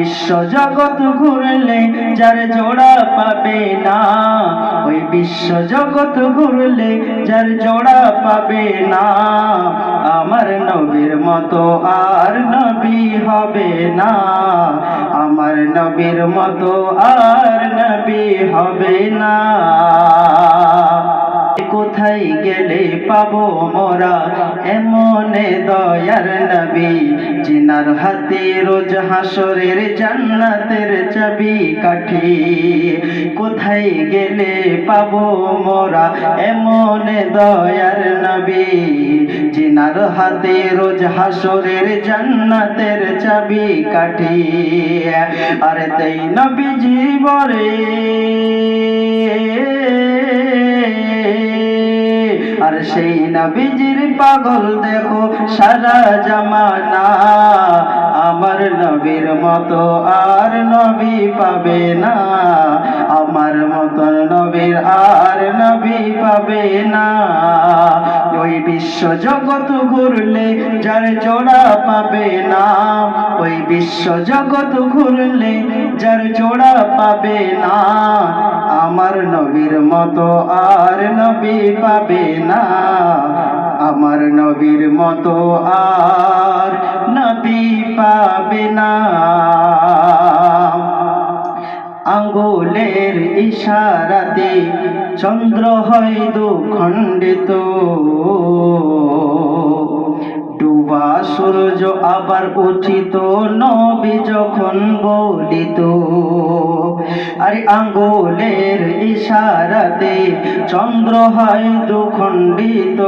বিশ্ব জগৎ ঘুরলে যার জোড়া পাবে না, ওই বিশ্ব জগৎ ঘুরলে যার জোড়া পাবে না। আমার নবীর মতো আর নবী হবে না, আমার নবীর মতো আর নবী হবে না। কোথায় গেলে পাবো মোরা? এমনে দয়ার নবী জিনার হাতে রোজ হাসরের জান্নাতের চাবি কাঠি। কোথায় গেলে পাবো মোরা? এমনে দয়ার নবী। জিনার হাতে রোজ হাসরের জান্নাতের চাবি কাঠি। আরে তাই নবী জীবরে সেই নবীজির পাগল দেখো, সারা জামানা। আমার নবীর মতো আর নবী পাবে না। আমার মতো নবীর আর নবী পাবে না। ওই বিশ্ব জগৎ ঘুরলে যার জোড়া পাবে না। ওই বিশ্ব জগৎ ঘুরলে যার জোড়া পাবে না। আমার নবীর মতো আর নবী পাবে না। আমার নবীর মতো আর নবী পাবে না। আঙ্গুলের ইশারাতে চন্দ্র হয় দুখণ্ডিত ডুবা সূর্য আবার উঠিত, নবী যখন বলিত। আরে আঙ্গুলের ইশারাতে চন্দ্র হয় দুখণ্ডিত।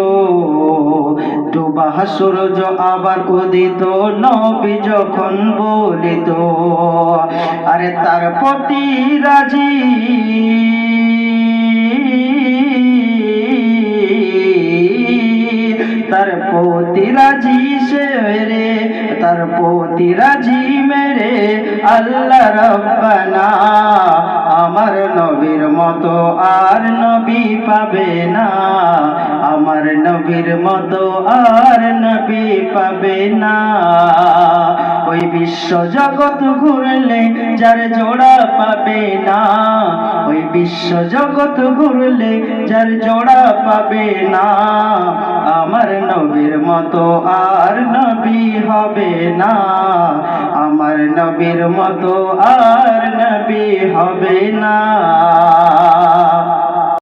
ডুবা সূর্য আবার উদিত, নবী যখন বলিত। আরে তার প্রতি রাজি। তার প্রতি রাজি সে রে। তার প্রতি রাজি মেরে আল্লাহ রব্বানা, আমার নবীর মতো আর নবী পাবে না। আমার নবীর মতো আর নবী পাবে না। ওই বিশ্ব জগৎ ঘুরলে যার জোড়া পাবে না। ওই বিশ্ব জগৎ ঘুরলে যার জোড়া পাবে না। আমার নবীর মতো আর নবী হবে না। আমার নবীর মতো আর নবী হবে না।